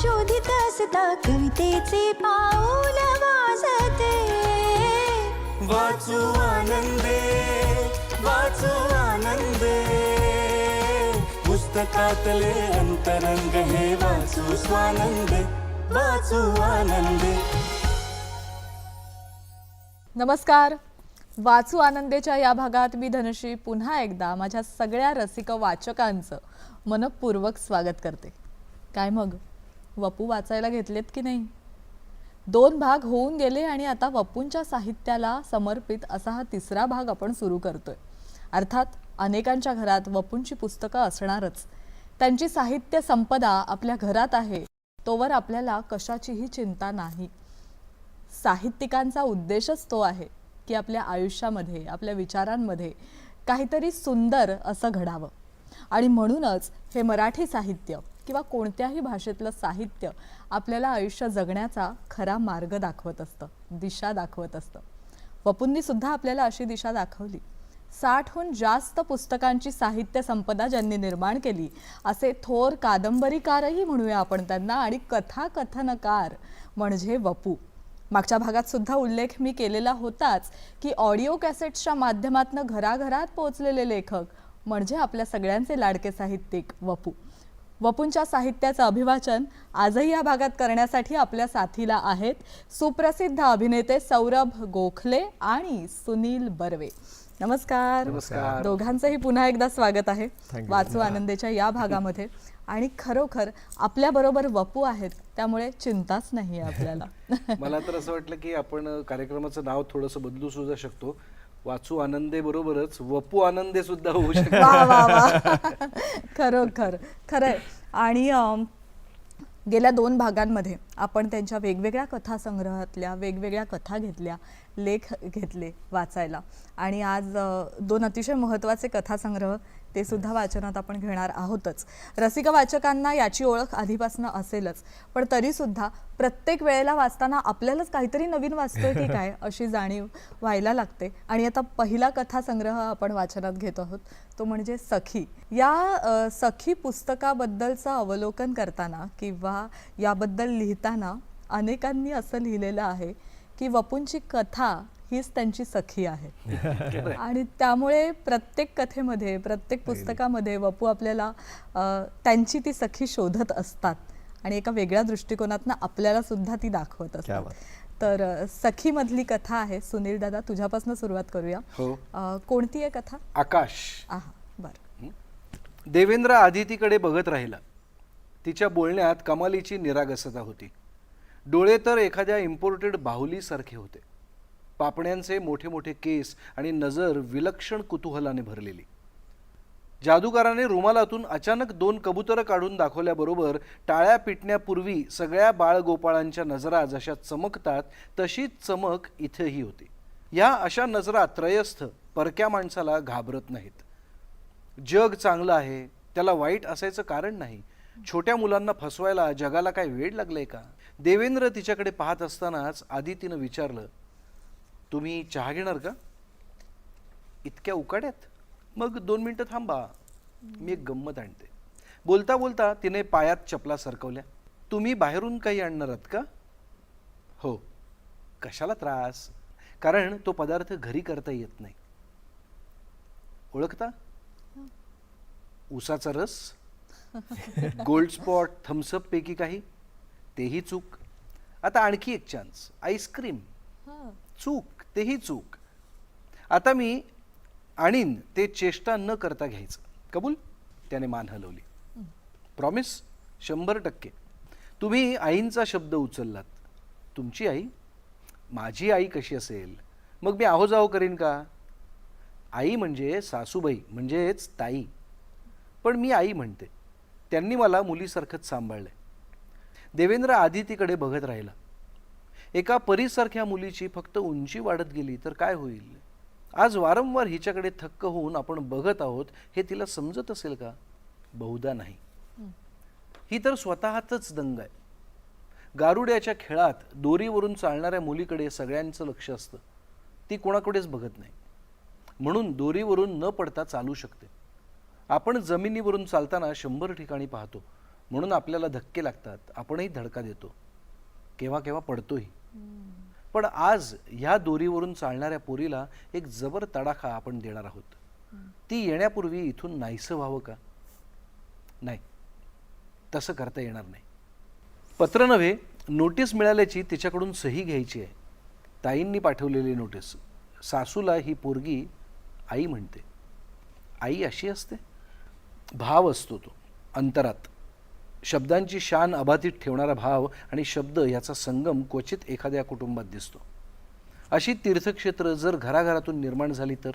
शोधित असता कवितेचे पाऊल वाजते. वाचू आनंदे वाचू आनंदे. पुस्तकातले अंतरंग हे वाचू स्वानंदे वाचू आनंदे. नमस्कार. वाचू आनंदेच्या या भागात मी धनश्री पुन्हा एकदा माझ्या सगळ्या रसिक वाचकांचं मनपूर्वक स्वागत करते. काय मग? वपू वाचायला घेतलेत की नाही? दोन भाग होऊन गेले आणि आता वपूंच्या साहित्याला समर्पित असा हा तिसरा भाग आपण सुरू करतोय. अर्थात अनेकांच्या घरात वपूंची पुस्तकं असणारच. त्यांची साहित्य संपदा आपल्या घरात आहे तोवर आपल्याला कशाचीही चिंता नाही. साहित्यिकांचा उद्देशच तो आहे की आपल्या आयुष्यामध्ये आपल्या विचारांमध्ये काहीतरी सुंदर असं घडावं. आणि म्हणूनच हे मराठी साहित्य किंवा कोणत्याही भाषेतलं साहित्य आपल्याला आयुष्य जगण्याचा खरा मार्ग दाखवत असतं दिशा दाखवत असतं. वपूंनी सुद्धा आपल्याला अशी दिशा दाखवली. साठहून जास्त पुस्तकांची साहित्य संपदा ज्यांनी निर्माण केली असे थोर कादंबरीकारही म्हणूया आपण त्यांना आणि कथाकथनकार म्हणजे वपू. मागच्या भागात सुद्धा उल्लेख मी केलेला होताच की ऑडिओ कॅसेट्सच्या माध्यमातून घराघरात पोहोचलेले लेखक म्हणजे आपल्या सगळ्यांचे लाडके साहित्यिक वपू. वपूंच्या साहित्याचं अभिवाचन आजही या भागात करण्यासाठी आपल्या साथीला आहेत सुप्रसिद्ध अभिनेते सौरभ गोखले आणि सुनील बर्वे. नमस्कार. नमस्कार. दोघांचंही पुन्हा एकदा स्वागत आहे. वाचू आनंदेच्या या भागामध्ये. आणि खरोखर आपल्या बरोबर वपू आहेत त्यामुळे चिंताच नाही आपल्याला. मला तर असं वाटलं की आपण कार्यक्रमाचं नाव थोडंसं बदलू सुद्धा शकतो. वाचू आनंदे बरोबरच वपू आनंदे सुद्धा होऊ वा वा वा. खरोखर. खरंय. आणि गेल्या दोन भागांमध्ये आपण त्यांच्या वेगवेगळ्या कथासंग्रहातल्या वेगवेगळ्या कथा घेतल्या लेख घेतले वाचायला. आणि आज दोन अतिशय महत्त्वाचे कथासंग्रह ते सुद्धा वाचनात आपण घेणार आहोतच. रसिक वाचकांना याची ओळख आधीपासून असेलच. पण तरीसुद्धा प्रत्येक वेळेला वाचताना आपल्यालाच काहीतरी नवीन वाचतोय की काय अशी जाणीव व्हायला लागते. आणि आता पहिला कथासंग्रह आपण वाचनात घेत आहोत तो म्हणजे सखी. या सखी पुस्तकाबद्दलचं अवलोकन करताना किंवा याबद्दल लिहिताना अनेकांनी असं लिहिलेलं आहे की वपूंची कथा हीच त्यांची सखी आहे. आणि त्यामुळे प्रत्येक कथेमध्ये प्रत्येक पुस्तकामध्ये वपू आपल्याला त्यांची ती सखी शोधत असतात. आणि एका वेगळ्या दृष्टिकोनातनं आपल्याला सुद्धा ती दाखवत असतात. तर अ, सखीमधली कथा आहे सुनील दादा तुझ्यापासून सुरुवात करूया. हो. कोणती आहे कथा? आकाश. बरं. देवेंद्र आदितीकडे बघत राहिला. तिच्या बोलण्यात कमालीची निरागसता होती. डोळे तर एखाद्या इम्पोर्टेड बाहुलीसारखे होते. पापण्यांचे मोठे मोठे केस आणि नजर विलक्षण कुतूहलाने भरलेली. जादूगाराने रुमालातून अचानक दोन कबुतरं काढून दाखवल्याबरोबर टाळ्या पिटण्यापूर्वी सगळ्या बाळगोपाळांच्या नजरा जशा चमकतात तशीच चमक इथेही होती. या अशा नजरा त्रयस्थ परक्या माणसाला घाबरत नाहीत. जग चांगलं आहे त्याला वाईट असायचं कारण नाही. छोट्या मुलांना फसवायला जगाला काय वेळ लागलाय का? देवेंद्र तिच्याकडे पाहत असतानाच आदितीनं विचारलं तुम्ही चहा घेणार का? इतक्या उकाड्यात? मग दोन मिनटं थांबा. मी एक गंमत आणते. बोलता बोलता तिने पायात चपला सरकवल्या. तुम्ही बाहेरून काही आणणार आहात का? हो. कशाला त्रास? कारण तो पदार्थ घरी करता येत नाही. ओळखता? उसाचा रस? गोल्ड स्पॉट थम्सअप पैकी काही? तेही चूक. आता आणखी एक चान्स आईस्क्रीम चूक. तेही चूक. आता मी आणीन ते चेष्टा न करता घ्यायचं. कबूल? त्याने मान हलवली. प्रॉमिस शंभर टक्के. तुम्ही आईंचा शब्द उचललात. तुमची आई? माझी आई कशी असेल? मग मी आहो जाहो करीन का? आई म्हणजे सासूबाई म्हणजेच ताई. पण मी आई म्हणते. त्यांनी मला मुलीसारखंच सांभाळलं देवेंद्र आदितीकडे बघत राहिला. एका परीसारख्या मुलीची फक्त उंची वाढत गेली तर काय होईल? आज वारंवार हिच्याकडे थक्क होऊन आपण बघत आहोत हे तिला समजत असेल का? बहुधा नाही. ही तर स्वतःतच दंग आहे. गारुड्याच्या खेळात दोरीवरून चालणाऱ्या मुलीकडे सगळ्यांचं लक्ष असतं. ती कोणाकडेच बघत नाही. म्हणून दोरीवरून न पडता चालू शकते. आपण जमिनीवरून चालताना शंभर ठिकाणी पाहतो. म्हणून आपल्याला धक्के लागतात. आपणही धडका देतो. केव्हा केव्हा पडतोही. पण आज ह्या दोरीवरून चालणाऱ्या पोरीला एक जबर तडाखा आपण देणार आहोत. ती येण्यापूर्वी इथून नाहीसं व्हावं का? नाही. तसं करता येणार नाही. पत्र नव्हे नोटीस मिळाल्याची तिच्याकडून सही घ्यायची आहे. ताईंनी पाठवलेली नोटीस. सासूला ही पोरगी आई म्हणते. आई अशी असते? भाव असतो तो अंतरात. शब्दांची शान अबाधित ठेवणारा भाव आणि शब्द याचा संगम क्वचित एखाद्या कुटुंबात दिसतो. अशी तीर्थक्षेत्र जर घराघरातून निर्माण झाली तर?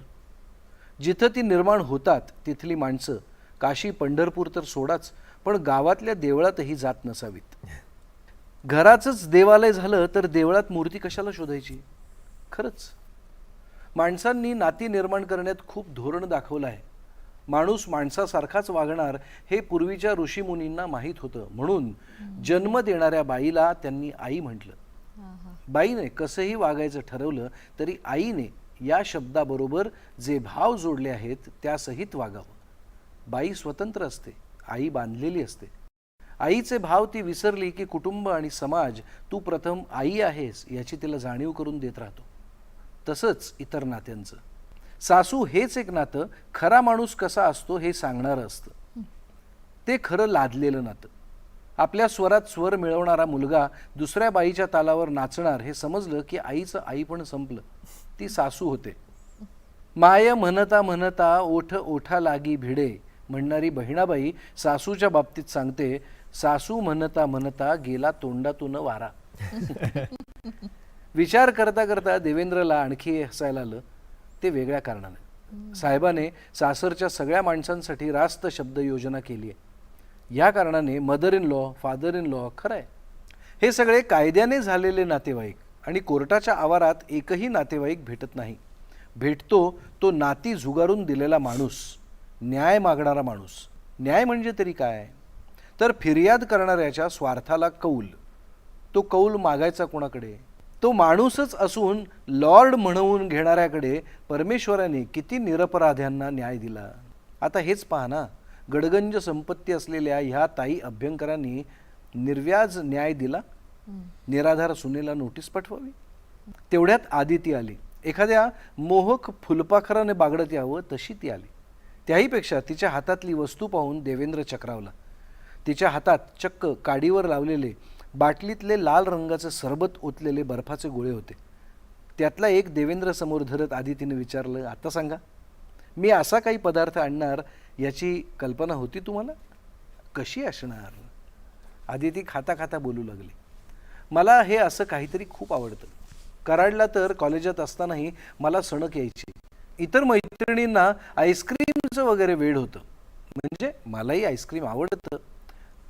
जिथं ती निर्माण होतात तिथली माणसं. काशी पंढरपूर तर सोडाच पण गावातल्या देवळातही जात नसावीत. घराचंच देवालय झालं तर देवळात मूर्ती कशाला शोधायची? खरंच. माणसांनी नाती निर्माण करण्यात खूप धोरण दाखवलं आहे. माणूस माणसासारखाच वागणार हे पूर्वीच्या ऋषीमुनींना माहीत होतं. म्हणून जन्म देणाऱ्या बाईला त्यांनी आई म्हटलं. बाईने कसंही वागायचं ठरवलं तरी आईने या शब्दाबरोबर जे भाव जोडले आहेत त्यासहित वागावं. बाई स्वतंत्र असते आई बांधलेली असते. आईचे भाव ती विसरली की कुटुंब आणि समाज तू प्रथम आई आहेस याची तिला जाणीव करून देत राहतो. तसंच इतर नात्यांचं. सासू हेच एक नातं खरा माणूस कसा असतो हे सांगणारं असतं. ते खरं लादलेलं नातं. आपल्या स्वरात स्वर मिळवणारा मुलगा दुसऱ्या बाईच्या तालावर नाचणार हे समजलं की आईचं आई पण संपलं. ती सासू होते. माय म्हणता म्हणता ओठ ओठा लागी भिडे म्हणणारी बहिणाबाई सासूच्या बाबतीत सांगते सासू म्हणता म्हणता गेला तोंडातून वारा. विचार करता करता देवेंद्रला आणखी हसायला आलं. ते वेगळ्या कारणाने. साहेबाने सासरच्या सगळ्या माणसांसाठी रास्त शब्द योजना केली आहे. या कारणाने mother in law father in law खरं आहे. हे सगळे कायद्याने झालेले नातेवाईक आणि कोर्टाच्या आवारात एकही नातेवाईक भेटत नाही. भेटतो तो नाती झुगारून दिलेला माणूस न्याय मागणारा माणूस. न्याय म्हणजे तरी काय? तर फिर्याद करणाऱ्याच्या स्वार्थाला कौल. तो कौल मागायचा कोणाकडे? तो माणूसच असून लॉर्ड म्हणवून घेणाऱ्याकडे परमेश्वराने किती निरपराध्यांना न्याय दिला. आता हेच पहा ना गडगंज संपत्ती असलेल्या ह्या ताई अभ्यंकरांनी निर्व्याज न्याय दिला? निराधार सुनेला नोटीस पाठवावी? तेवढ्यात आदिती आली. एखाद्या मोहक फुलपाखराने बागडत यावं तशी ती आली. त्याहीपेक्षा तिच्या हातातली वस्तू पाहून देवेंद्र चक्रावला. तिच्या हातात चक्क काडीवर लावलेले बाटलीतले लाल रंगाचे सरबत ओतलेले बर्फाचे गोळे होते. त्यातला एक देवेंद्र समोर धरत आदितीने विचारलं आता सांगा मी असा काही पदार्थ आणणार याची कल्पना होती तुम्हाला? कशी असणार? आदिती खाता खाता बोलू लागली. मला हे असं काहीतरी खूप आवडतं. कराडला तर कॉलेजात असतानाही मला सणक यायची. इतर मैत्रिणींना आईस्क्रीमचं वगैरे वेळ होतं. म्हणजे मलाही आईस्क्रीम आवडतं.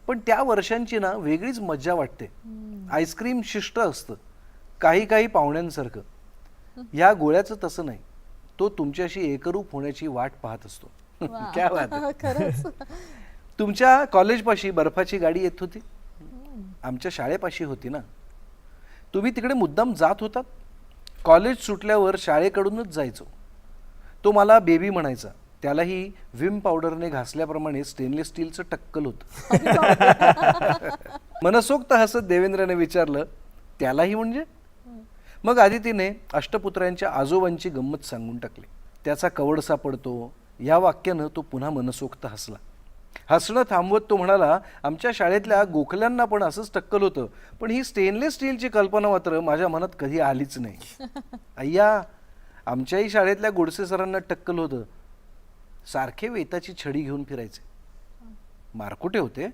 पण त्या वर्षांची ना वेगळीच मज्जा वाटते. आईस्क्रीम शिष्ट असतं. काही काही पाहुण्यांसारखं. या गोळ्याचं तसं नाही. तो तुमच्याशी एकरूप होण्याची वाट पाहत असतो. क्या. खरंच. तुमच्या कॉलेजपाशी बर्फाची गाडी येत होती? आमच्या शाळेपाशी होती ना? तुम्ही तिकडे मुद्दाम जात होतात? कॉलेज सुटल्यावर शाळेकडूनच जायचो. तो मला बेबी म्हणायचा. त्यालाही विम पावडरने घासल्याप्रमाणे स्टेनलेस स्टीलचं टक्कल होतं. मनसोक्त हसत देवेंद्रने विचारलं त्यालाही म्हणजे? मग आदितीने अष्टपुत्रांच्या आजोबांची गंमत सांगून टाकली. त्याचा कवड सापडतो या वाक्यानं तो पुन्हा मनसोक्त हसला. हसणं थांबवत तो म्हणाला आमच्या शाळेतल्या गोखल्यांना पण असंच टक्कल होतं पण ही स्टेनलेस स्टीलची कल्पना मात्र माझ्या मनात कधी आलीच नाही. अय्या आमच्याही शाळेतल्या गोडसे सरांना टक्कल होतं सारखे वेताची छडी घेऊन फिरायचे. मारकुटे होते.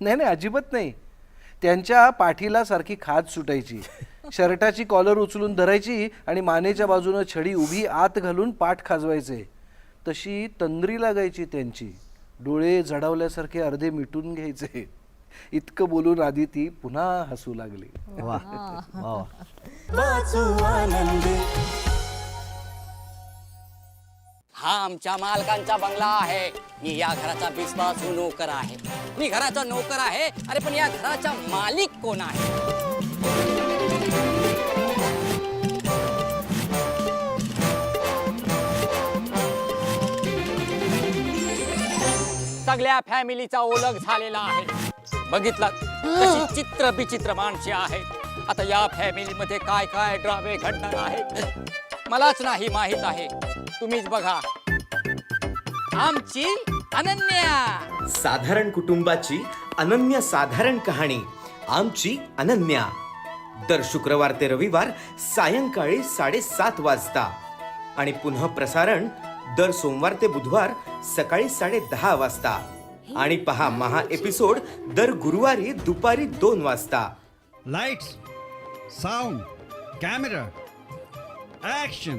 नाही नाही अजिबात नाही. त्यांच्या पाठीला सारखी खाज सुटायची. शर्टाची कॉलर उचलून धरायची आणि मानेच्या बाजूनं छडी उभी आत घालून पाठ खाजवायचे. तशी तंद्री लागायची त्यांची. डोळे जडावल्यासारखे अर्धे मिटून घ्यायचे. इतकं बोलून आदिती पुन्हा हसू लागली. वा वा वाचू आनंदे. हा आमच्या मालकांचा बंगला आहे. मी या घराचा विश्वासू नोकर आहे. मी घराचा नोकर आहे. अरे पण या घराचा मालिक कोण आहे? सगळ्या फॅमिलीचा ओळख झालेला आहे. बघितलं कशी चित्र विचित्र माणसे आहेत. आता या फॅमिलीमध्ये काय काय ड्रामे घडणार आहेत? मलाच नाही माहीत आहे. तुम्हीच बघा. आमची अनन्या. साधारण कुटुंबाची अनन्य साधारण कहाणी आमची अनन्या. दर शुक्रवार ते रविवार सायंकाळी साडेसात वाजता. आणि पुन्हा प्रसारण दर सोमवार ते बुधवार सकाळी साडे दहा वाजता आणि पहा महा एपिसोड दर गुरुवारी दुपारी दोन वाजता. Lights, sound, camera, action.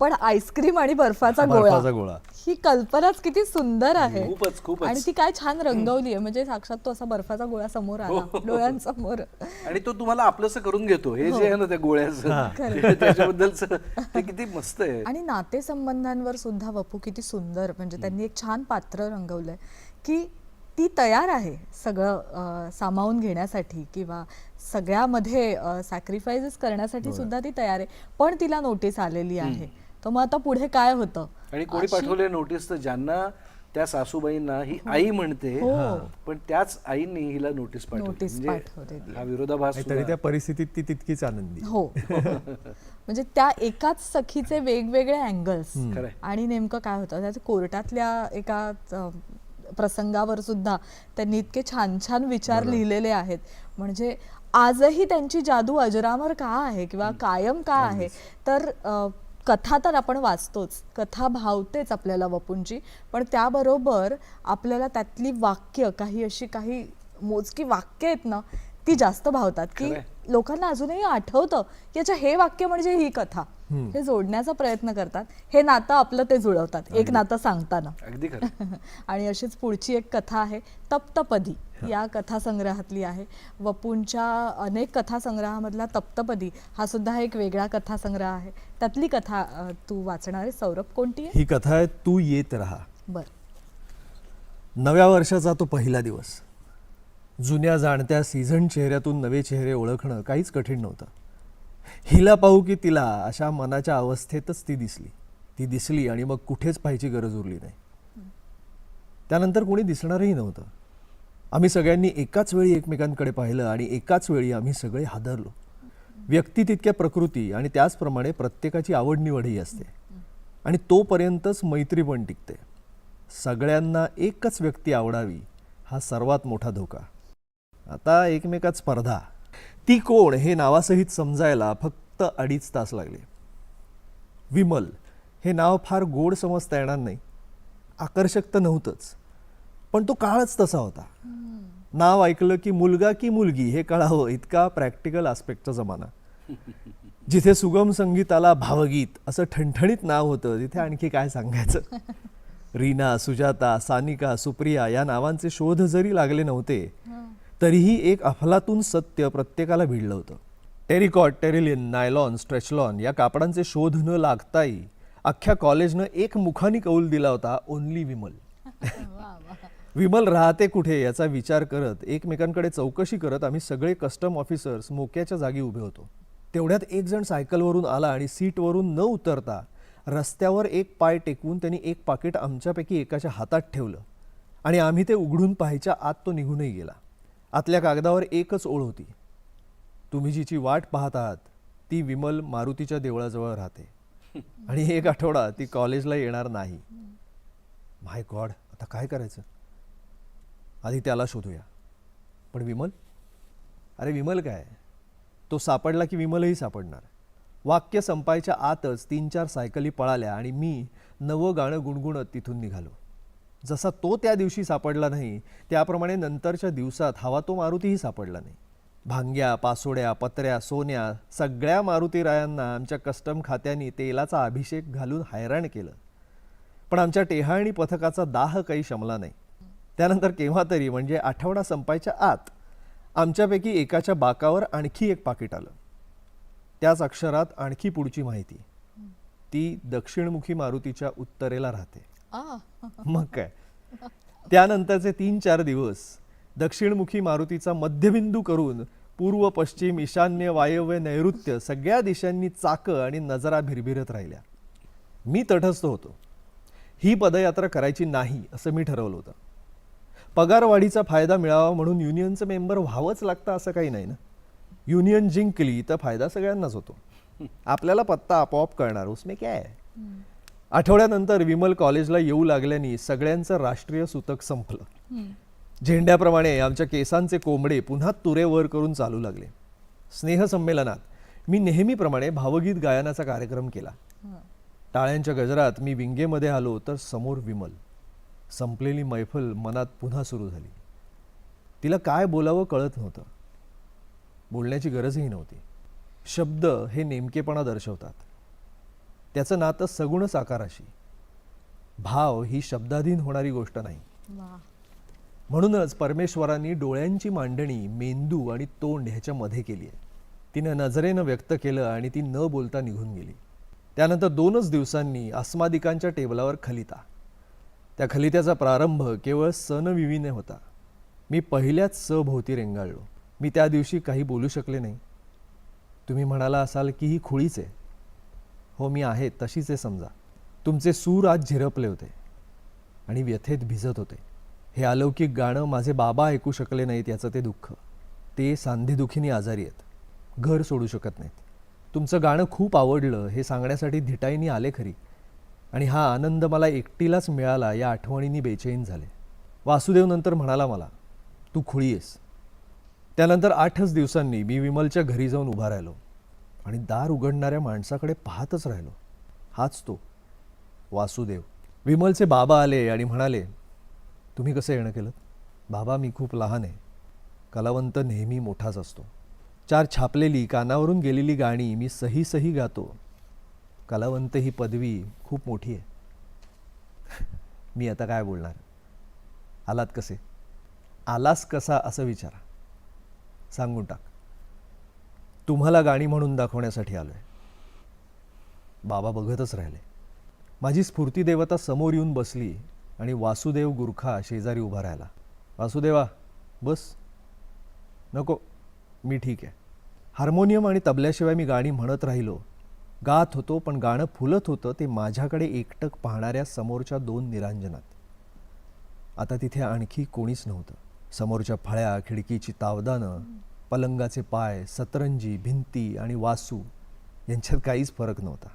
पण आईस्क्रीम आणि बर्फाचा गोळा. बर्फाचा गोळा. ही कल्पनाच किती सुंदर आहे. खूपच, खूपच. आणि ती काय छान रंगवली आहे म्हणजे साक्षात तो असा बर्फाचा गोळा समोर आला. डोळ्यांसमोर. आणि तो तुम्हाला आपलंस करून घेतो. हे जे आहे ना त्या गोळ्याचं त्याच्याबद्दलच ते किती मस्त आहे. आणि नातेसंबंधांवर सुद्धा वपू किती सुंदर. म्हणजे त्यांनी एक छान पात्र रंगवलंय. की ती तयार आहे सगळं अं, सामावून घेण्यासाठी किंवा सगळ्यामध्ये सॅक्रिफायसेस करण्यासाठी सुद्धा ती तयार आहे. पण तिला नोटीस आलेली आहे. तर मग आता पुढे काय होतं? आणि कोणी पाठवले नोटीस तर ज्यांना त्या सासूबाईंना ही आई म्हणते पण त्याच आईने हिला नोटीस पाठवली. नोटीस म्हणजे. हा विरोधाभास तरी सुद्धा- त्या परिस्थितीत ती तितकीच आनंदी. हो. म्हणजे त्या एकाच सखीचे वेगवेगळे अँगल्स खरंय. आणि नेमकं काय होतं? त्याच्या कोर्टातल्या एका अं, प्रसंगावर सुद्धा त्यांनी इतके छान छान विचार लिहिलेले आहेत. म्हणजे आजही त्यांची जादू अजरामर का आहे? किंवा कायम का आहे? तर अं, कथा तर आपण वाचतोच. कथा भावतेच आपल्याला वपूंची पण त्याबरोबर आपल्याला त्यातली वाक्य काही अशी काही मोजकी वाक्य आहेत ना ती जास्त भावतात. की. लोकांना अजूनही आठवतं की अच्छा हे वाक्य म्हणजे ही कथा. हे जोडण्याचा प्रयत्न करतात. हे नातं आपलं ते जुळवतात. एक नातं सांगताना. आणि अशीच पुढची एक कथा आहे तप्तपदी. या कथासंग्रहातली आहे. वपूंच्या अनेक कथासंग्रहामधला तप्तपदी हा सुद्धा एक वेगळा कथासंग्रह आहे. त्यातली कथा तू वाचणार आहे सौरभ कोणती आहे? ही कथा आहे तू येत राहा. बर. नव्या वर्षाचा तो पहिला दिवस. जुन्या जाणत्या सीझन चेहऱ्यातून नवे चेहरे ओळखणं काहीच कठीण नव्हतं. हिला पाहू की तिला अशा मनाच्या अवस्थेतच ती दिसली. ती दिसली आणि मग कुठेच पाहायची गरज उरली नाही. त्यानंतर कोणी दिसणारही नव्हतं. आम्ही सगळ्यांनी एकाच वेळी एकमेकांकडे पाहिलं आणि एकाच वेळी आम्ही सगळे हादरलो. व्यक्ती तितक्या प्रकृती आणि त्याचप्रमाणे प्रत्येकाची आवड निवडही असते. आणि तोपर्यंतच मैत्री पण टिकते. सगळ्यांना एकच व्यक्ती आवडावी हा सर्वात मोठा धोका. आता एकमेकात स्पर्धा. ती कोण हे नावासहित समजायला फक्त अडीच तास लागले. विमल हे नाव फार गोड समजता येणार नाही. आकर्षक तर नव्हतंच. पण तो काळच तसा होता. नाव ऐकलं की मुलगा की मुलगी हे कळावं इतका प्रॅक्टिकल आस्पेक्टचा जमाना. जिथे सुगम संगीताला भावगीत असं ठणठणीत नाव होतं तिथे आणखी काय सांगायचं? रीना सुजाता सानिका सुप्रिया या नावांचे शोध जरी लागले नव्हते तरीही एक अफलातून सत्य प्रत्येकाला भिडलं होतं. टेरिकॉट टेरिलिन नायलॉन स्ट्रेचलॉन या कापडांचे शोध न लागताही अख्ख्या कॉलेजनं एक मुखानी कौल दिला होता ओनली विमल. विमल राहते कुठे याचा विचार करत एकमेकांकडे चौकशी करत आम्ही सगळे कस्टम ऑफिसर्स मोक्याच्या जागी उभे होतो. तेवढ्यात एक जण सायकलवरून आला आणि सीटवरून न उतरता रस्त्यावर एक पाय टेकवून त्यांनी एक पाकिट आमच्यापैकी एकाच्या हातात ठेवलं. आणि आम्ही ते उघडून पाहायच्या आत तो निघूनही गेला. आतल्या कागदावर एकच ओळ होती. तुम्ही जिची वाट पाहत आहात ती विमल मारुतीच्या देवळाजवळ राहते. आणि एक आठवडा ती कॉलेजला येणार नाही. माय गॉड आता काय करायचं? आधी त्याला शोधूया. पण विमल? अरे विमल काय? तो सापडला की विमलही सापडणार. वाक्य संपायच्या आतच तीन चार सायकली पळाल्या आणि मी नवं गाणं गुणगुणत तिथून निघालो. जसा तो त्या दिवशी सापडला नाही त्याप्रमाणे नंतरच्या दिवसात हवा तो मारुतीही सापडला नाही. भांग्या पासोड्या पत्र्या सोन्या सगळ्या मारुतीरायांना आमच्या कस्टम खात्याने तेलाचा अभिषेक घालून हैराण केलं. पण आमच्या टेहाळणी पथकाचा दाह काही शमला नाही. त्यानंतर केव्हा तरी म्हणजे आठवडा संपायच्या आत आमच्यापैकी एकाच्या बाकावर आणखी एक पाकिट आलं. त्याच अक्षरात आणखी पुढची माहिती. ती दक्षिणमुखी मारुतीच्या उत्तरेला राहते. मग काय? त्यानंतरचे तीन चार दिवस दक्षिणमुखी मारुतीचा मध्यबिंदू करून पूर्व पश्चिम ईशान्य वायव्य नैऋत्य सगळ्या दिशांनी चाकं आणि नजरा भिरभिरत राहिल्या. मी तटस्थ होतो. ही पदयात्रा करायची नाही असं मी ठरवलं होतं. पगारवाढीचा फायदा मिळावा म्हणून युनियनचं मेंबर व्हावंच लागतं असं काही नाही ना. युनियन जिंकली तर फायदा सगळ्यांनाच होतो. आपल्याला पत्ता आपोआप कळणार उसमे काय आहे आठवड्यानंतर विमल कॉलेजला येऊ लागल्याने सगळ्यांचं राष्ट्रीय सुतक संपलं. झेंड्याप्रमाणे आमच्या केसांचे कोंबडे पुन्हा तुरे वर करून चालू लागले. स्नेहसंमेलनात मी नेहमीप्रमाणे भावगीत गायनाचा कार्यक्रम केला. टाळ्यांच्या गजरात मी विंगेमध्ये आलो तर समोर विमल. संपलेली मैफल मनात पुन्हा सुरू झाली. तिला काय बोलावं कळत नव्हतं. बोलण्याची गरजही नव्हती. शब्द हे नेमकेपणा दर्शवतात. त्याचं नातं सगुण साकाराशी भाव ही शब्दाधीन होणारी गोष्ट नाही. म्हणूनच परमेश्वरांनी डोळ्यांची मांडणी मेंदू आणि तोंड ह्याच्या मध्ये केली आहे. तिनं नजरेनं व्यक्त केलं आणि ती न बोलता निघून गेली. त्यानंतर दोनच दिवसांनी अस्मादिकांच्या टेबलावर खलिता. त्या खलित्याचा प्रारंभ केवळ सनविवीने होता. मी पहिल्याच स भोवती रेंगाळलो. मी त्या दिवशी काही बोलू शकले नाही. तुम्ही म्हणाला असाल की ही खुळीच आहे. हो मी आहे तशीच आहे समजा. तुमचे सूर आज झिरपले होते. आणि व्यथेत भिजत होते. हे अलौकिक गाणं माझे बाबा ऐकू शकले नाहीत याचं ते दुःख. ते सांधेदुखीने आजारी आहेत. घर सोडू शकत नाहीत. तुमचं गाणं खूप आवडलं हे सांगण्यासाठी धिटाईनी आले खरी. आणि हा आनंद मला एकटीलाच मिळाला या आठवणींनी बेचैन झाले. वासुदेव नंतर म्हणाला मला तू खुळी आहेस. त्यानंतर आठच दिवसांनी मी विमलच्या घरी जाऊन उभा राहिलो आणि दार उघडणाऱ्या माणसाकडे पाहतच राहिलो. हाच तो वासुदेव. विमलचे बाबा आले आणि म्हणाले तुम्ही कसं येणं केलं? बाबा मी खूप लहान आहे. कलावंत नेहमी मोठाच असतो. चार छापलेली कानावरून गेलेली गाणी मी सही सही गातो. कलावंत ही पदवी खूप मोठी आहे. मी आता काय बोलणार? आलात कसे? आलास कसा असं विचारा. सांगून टाक. तुम्हाला गाणी म्हणून दाखवण्यासाठी आलो आहे बाबा बघतच राहिले. माझी स्फूर्ती देवता समोर येऊन बसली आणि वासुदेव गुरखा शेजारी उभा राहिला. वासुदेवा बस. नको. मी ठीक आहे. हार्मोनियम आणि तबल्याशिवाय मी गाणी म्हणत राहिलो. गात होतो पण गाणं फुलत होतं ते माझ्याकडे एकटक पाहणाऱ्या समोरच्या दोन निरांजनात. आता तिथे आणखी कोणीच नव्हतं. समोरच्या फळ्या खिडकीची तावदानं पलंगाचे पाय सतरंजी भिंती आणि वासू यांच्यात काहीच फरक नव्हता.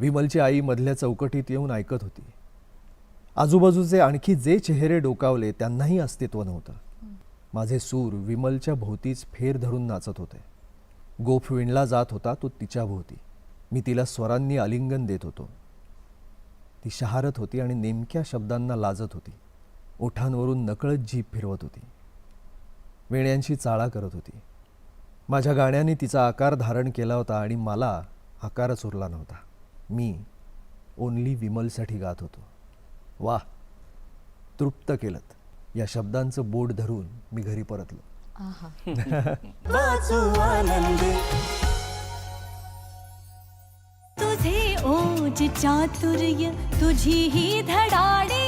विमलची आई मधल्या चौकटीत येऊन ऐकत होती. आजूबाजूचे आणखी जे चेहरे डोकावले त्यांनाही अस्तित्व नव्हतं. माझे सूर विमलच्या भोवतीच फेर धरून नाचत होते. गोफ विणला जात होता तो तिच्या भोवती. मी तिला स्वरांनी आलिंगन देत होतो. ती शहारत होती आणि नेमक्या शब्दांना लाजत होती. ओठांवरून नकळत जीभ फिरवत होती. वेण्यांशी चाळा करत होती. माझ्या गाण्याने तिचा आकार धारण केला होता आणि मला आकारच उरला नव्हता. मी ओनली विमलसाठी गात होतो. वा तृप्त केलत. या शब्दांचं बोट धरून मी घरी परतलो. तुझ चातुर्य तुझी ही धडाडी.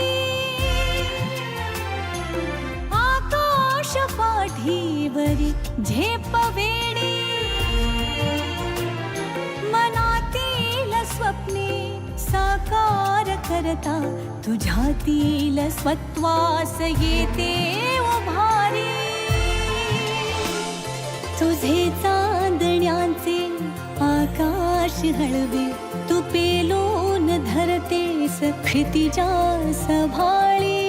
आकाश पाठीवरी झेप वेडी. मनातील स्वप्ने साकार करता तुझ्यातील स्वत्वास येते उभारी. तुझे चांदण्यांचे आकाश हळवे पेलून धरतेस क्षितिजा सभाळी.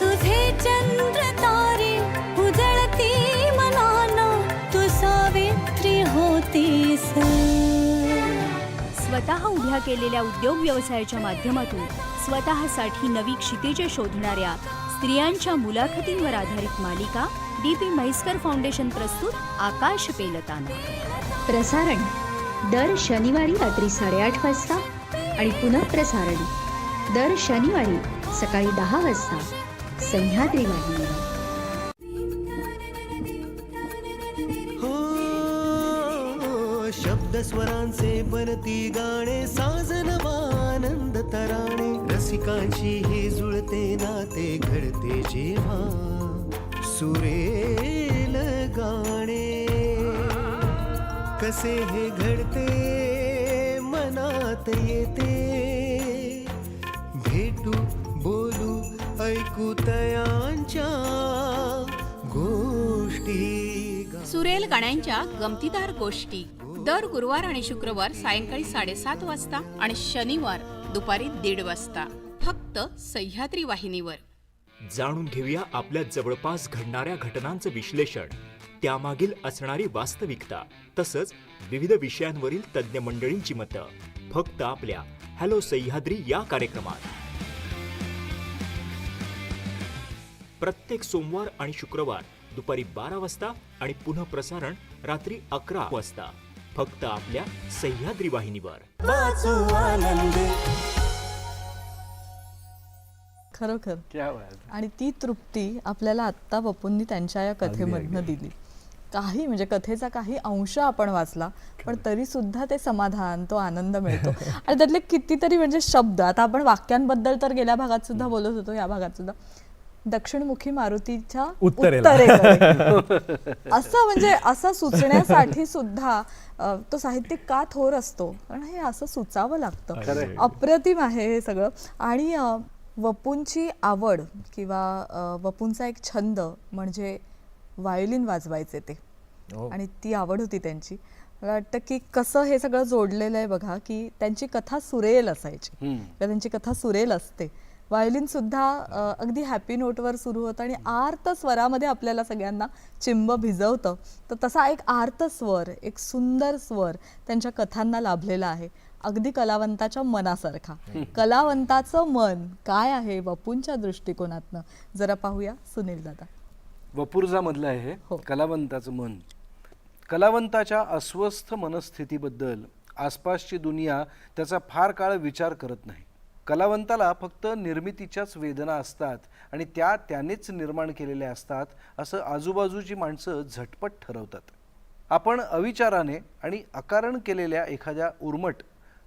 तुझे चंद्र तारे उजळती मनाना तू सावित्री होतेस. स्वतः उभ्या केलेल्या उद्योग व्यवसायाच्या माध्यमातून स्वतःसाठी नवी क्षितिजे शोधणाऱ्या स्त्रियांच्या मुलाखतींवर आधारित मालिका डी पी म्हैसकर फाउंडेशन प्रस्तुत आकाश पेलताना. प्रसारण दर शनिवारी रात्री साडेआठ वाजता आणि पुनःप्रसारण दर शनिवारी सकाळी दहा वाजता. सह्याद्री वाहिनीवर हो, हो, शब्द स्वरांचे बनती गाणे साजन आनंद तराणे. रसिकांची ही जुळते नाते घडते जेव्हा सुरेल गाणे. कसे हे घडते मनात येते. भेटू बोलू ऐकू तयांच्या गोष्टी सुरेल गाण्यांच्या गमतीदार गोष्टी. दर गुरुवार आणि शुक्रवार सायंकाळी साडेसात वाजता आणि शनिवार दुपारी दीड वाजता. फक्त सह्याद्री वाहिनीवर. जाणून घेऊया आपल्या जवळपास घडणाऱ्या घटनांचं विश्लेषण. त्यामागील असणारी वास्तविकता तसंच विविध विषयांवरील तज्ज्ञ मंडळींची मतं. फक्त आपल्या हॅलो सह्याद्री या कार्यक्रमात. प्रत्येक सोमवार आणि शुक्रवार दुपारी बारा वाजता आणि पुन्हा प्रसारण रात्री अकरा वाजता. फक्त आपल्या सह्याद्री वाहिनीवर. खरोखर. क्या बात आणि ती तृप्ती आपल्याला आत्ता बपूंनी त्यांच्या या कथेमधनं दिली. काही म्हणजे कथेचा काही अंश आपण वाचला पण तरी सुद्धा ते समाधान तो आनंद मिळतो. आणि त्यातले कितीतरी म्हणजे शब्द आता आपण वाक्यांबद्दल तर गेल्या भागात सुद्धा बोलत होतो या भागात सुद्धा. दक्षिणमुखी मारुतीच्या उत्तरेला. उत्तरेकडे. असं म्हणजे असं सुचण्यासाठी सुद्धा तो साहित्यिक का थोर असतो? कारण हे असं सुचावं लागतं. अप्रतिम आहे हे सगळं. आणि वपूंची आवड किंवा वपूंचा एक छंद म्हणजे व्हायोलिन वाजवायचे ते. हो. आणि ती आवड होती त्यांची. मला वाटतं की कसं हे सगळं जोडलेलं आहे बघा की त्यांची कथा सुरेल असायची. किंवा त्यांची कथा सुरेल असते. व्हायोलिन सुद्धा अगदी हॅपी नोटवर सुरू होतं आणि आर्त स्वरामध्ये आपल्याला सगळ्यांना चिंब भिजवतं. तर तसा एक आर्त स्वर एक सुंदर स्वर त्यांच्या कथांना लाभलेला आहे. अगदी कलावंताच्या मनासारखा. कलावंताचं मन काय आहे वपूंच्या दृष्टिकोनातनं? जरा पाहूया. सुनील दादा. वपुर्झा मधलं आहे. हे. कलावंताचं मन. कलावंताच्या अस्वस्थ मनस्थितीबद्दल आसपासची दुनिया त्याचा फार काळ विचार करत नाही. कलावंताला फक्त निर्मितीच्याच वेदना असतात आणि त्या त्यानेच निर्माण केलेल्या असतात असं आजूबाजूची माणसं झटपट ठरवतात. आपण अविचाराने आणि अकारण केलेल्या एखाद्या उर्मट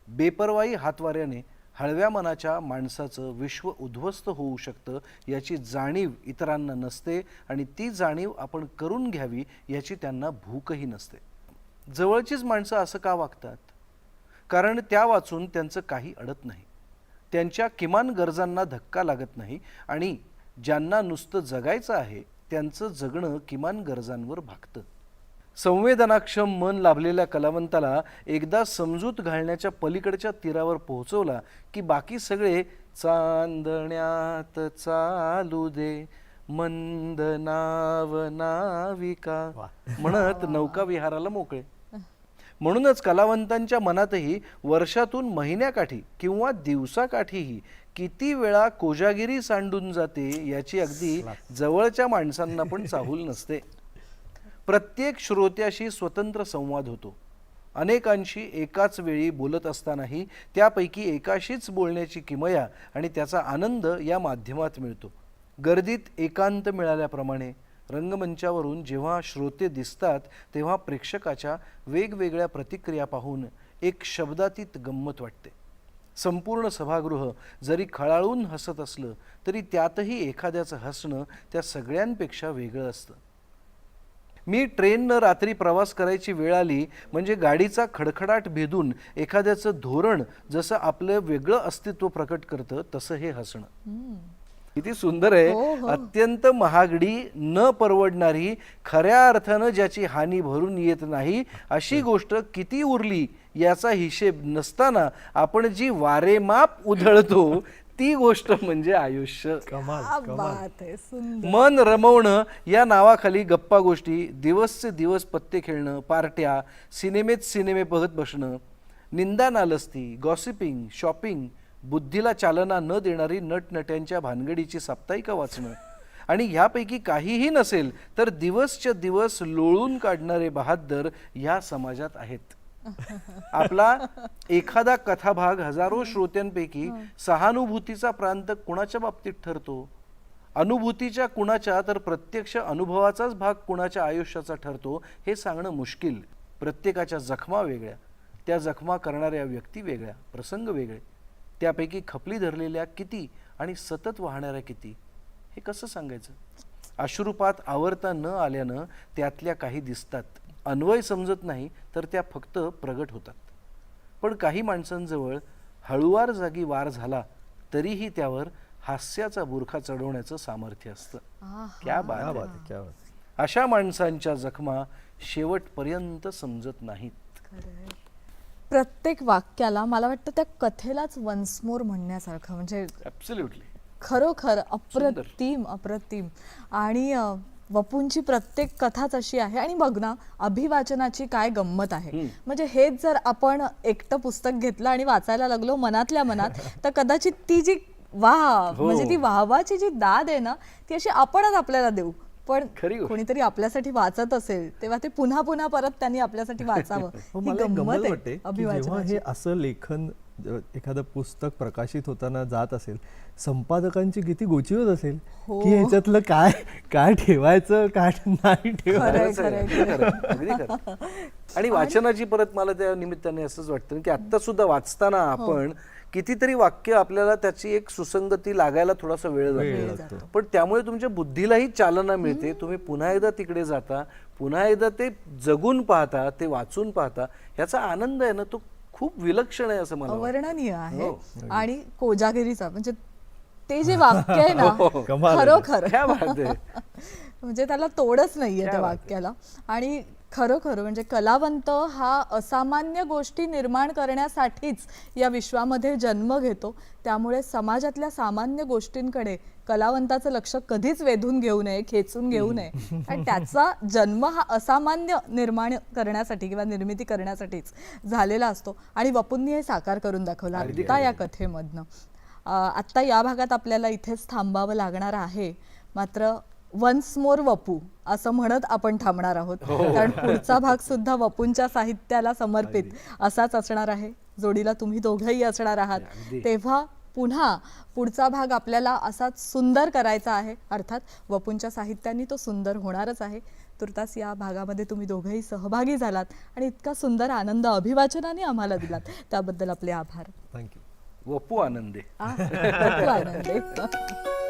बेपरवाई हातवाऱ्याने हळव्या मनाच्या माणसाचं विश्व उद्ध्वस्त होऊ शकतं याची जाणीव इतरांना नसते आणि ती जाणीव आपण करून घ्यावी याची त्यांना भूकही नसते. जवळचीच माणसं असं का वागतात? कारण त्या वाचून त्यांचं काही अडत नाही. त्यांच्या किमान गरजांना धक्का लागत नाही आणि ज्यांना नुसतं जगायचं आहे त्यांचं जगणं किमान गरजांवर भागतं. संवेदनाक्षम मन लाभलेल्या कलावंताला एकदा समजूत घालण्याच्या पलीकडच्या तीरावर पोहोचवला की बाकी सगळे चांदण्यात चालू दे मंद नाव नाविका म्हणत नौका विहाराला मोकळे. म्हणूनच कलावंतांच्या मनातही वर्षातून महिन्याकाठी किंवा दिवसाकाठीही किती वेळा कोजागिरी सांडून जाते याची अगदी जवळच्या माणसांना पण चाहूल नसते. प्रत्येक श्रोत्याशी स्वतंत्र संवाद होतो. अनेकांशी एकाच वेळी बोलत असतानाही त्यापैकी एकाशीच बोलण्याची किमया आणि त्याचा आनंद या माध्यमात मिळतो. गर्दीत एकांत मिळाल्याप्रमाणे रंगमंचावरून जेव्हा श्रोते दिसतात तेव्हा प्रेक्षकाच्या वेगवेगळ्या प्रतिक्रिया पाहून एक शब्दातीत गंमत वाटते. संपूर्ण सभागृह जरी खळाळून हसत असलं तरी त्यातही एखाद्याचं हसणं त्या सगळ्यांपेक्षा वेगळं असतं. मी ट्रेननं रात्री प्रवास करायची वेळ आली म्हणजे गाडीचा खडखडाट भेदून एखाद्याचं धोरण जसं आपलं वेगळं अस्तित्व प्रकट करतं तसं हे हसणं. किती सुंदर हो, आहे. हो. अत्यंत महागडी न परवडणारी खऱ्या अर्थानं ज्याची हानी भरून येत नाही अशी गोष्ट किती उरली याचा हिशेब नसताना आपण जी वारेमाप उधळतो ती गोष्ट म्हणजे आयुष्य. कमाल कमाल. बात आहे सुंदर. मन रमवणं या नावाखाली गप्पा गोष्टी दिवसचे दिवस पत्ते खेळणं पार्ट्या सिनेमेत सिनेमे बघत बसणं निंदा नालस्ती गॉसिपिंग शॉपिंग बुद्धीला चालना न देणारी नटनट्यांच्या भानगडीची साप्ताहिका वाचणं. आणि ह्यापैकी काहीही नसेल तर दिवसच्या दिवस लोळून काढणारे बहाद्दर या समाजात आहेत. आपला एखादा कथाभाग हजारो श्रोत्यांपैकी सहानुभूतीचा प्रांत कुणाच्या बाबतीत ठरतो? अनुभूतीच्या कुणाच्या तर प्रत्यक्ष अनुभवाचाच भाग कुणाच्या आयुष्याचा ठरतो हे सांगणं मुश्किल. प्रत्येकाच्या जखमा वेगळ्या. त्या जखमा करणाऱ्या व्यक्ती वेगळ्या. प्रसंग वेगळे. त्यापैकी खपली धरलेल्या किती आणि सतत वाहणाऱ्या किती? हे कसं सांगायचं? अश्रुपात आवरता न आल्यानं त्यातल्या काही दिसतात. अन्वय समजत नाही तर त्या फक्त प्रगट होतात. पण काही माणसांजवळ हळुवार जागी वार झाला तरीही त्यावर हास्याचा बुरखा चढवण्याचं सामर्थ्य असतं. क्या बात क्या है. बात आहे, क्या बात आहे. अशा माणसांच्या जखमा शेवटपर्यंत समजत नाहीत. प्रत्येक वाक्याला मला वाटतं त्या कथेलाच वन्स मोर म्हणण्यासारखं म्हणजे ऍब्सल्युटली खरोखर अप्रतिम अप्रतिम. आणि वपूंची प्रत्येक कथाच अशी आहे. आणि बघ ना अभिवाचनाची काय गंमत आहे. म्हणजे हेच जर आपण एकटं पुस्तक घेतलं आणि वाचायला लागलो मनातल्या मनात तर कदाचित ती जी वाह म्हणजे ती वाहवाची जी दाद आहे ना ती अशी आपणच आपल्याला देऊ. पण. कोणीतरी आपल्यासाठी वाचत असेल तेव्हा ते पुन्हा पुन्हा परत त्यांनी आपल्यासाठी वाचावं. हो, ही वाटते जेव्हा हे असं लेखन एखादं पुस्तक प्रकाशित होताना जात असेल संपादकांची किती गोची होत असेल हो. की ह्याच्यातलं काय काय ठेवायचं काय नाही ठेवायचं. आणि वाचनाची परत मला त्या निमित्ताने असंच वाटतं की आत्ता सुद्धा वाचताना हो. आपण कितीतरी वाक्य आपल्याला त्याची एक सुसंगती लागायला थोडासा वेळ जातो. पण त्यामुळे तुमच्या बुद्धीलाही चालना मिळते तुम्ही पुन्हा एकदा तिकडे जाता पुन्हा एकदा ते जगून पाहता ते वाचून पाहता ह्याचा आनंद आहे ना तो खूप विलक्षण आहे असं मला वाटतं. अवर्णनीय आहे हो. आणि कोजागिरीचा म्हणजे ते जे वाक्य आहे ना कमाल आहे. खरोखर क्या बात आहे. म्हणजे त्याला तोडच नाहीये क्या त्या बात आहे. वाक्याला आणि खरोखर म्हणजे कलावंत हा असामान्य गोष्टी निर्माण करण्यासाठीच या विश्वामध्ये जन्म घेतो. त्यामुळे समाजातल्या सामान्य गोष्टींकडे कलावंताचं लक्ष कधीच वेधून घेऊ नये खेचून घेऊ नये. आणि त्याचा जन्म हा असामान्य निर्माण करण्यासाठी किंवा निर्मिती करण्यासाठीच झालेला असतो. आणि वपूंनी हे साकार करून दाखवलं आत्ता या कथेमधनं. आत्ता या भागात आपल्याला इथेच थांबावं लागणार आहे. मात्र वन्स मोर वपू असं म्हणत आपण थांबणार आहोत. कारण पुढचा भाग सुद्धा वपूंच्या साहित्याला समर्पित असाच असणार आहे. जोडीला तुम्ही दोघंही असणार आहात. तेव्हा पुन्हा पुढचा भाग आपल्याला असाच सुंदर करायचा आहे. अर्थात वपूंच्या साहित्याने तो सुंदर होणारच आहे. तुर्तास या भागामध्ये तुम्ही दोघंही सहभागी झालात आणि इतका सुंदर आनंद अभिवाचनाने आम्हाला दिलात. त्याबद्दल आपले आभार. थँक्यू वपू आनंदे. खूप आनंद.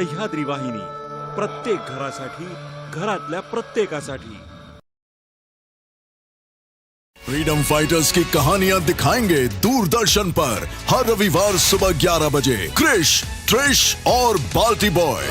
सह्याद्री वाहिनी, प्रत्येक घरासाठी, घरातल्या प्रत्येकासाठी. फ्रीडम फाइटर्स की कहानियाँ दिखाएँगे दूरदर्शन पर हर रविवार सुबह 11 बजे। क्रिश, ट्रिश और बाल्टी बॉय।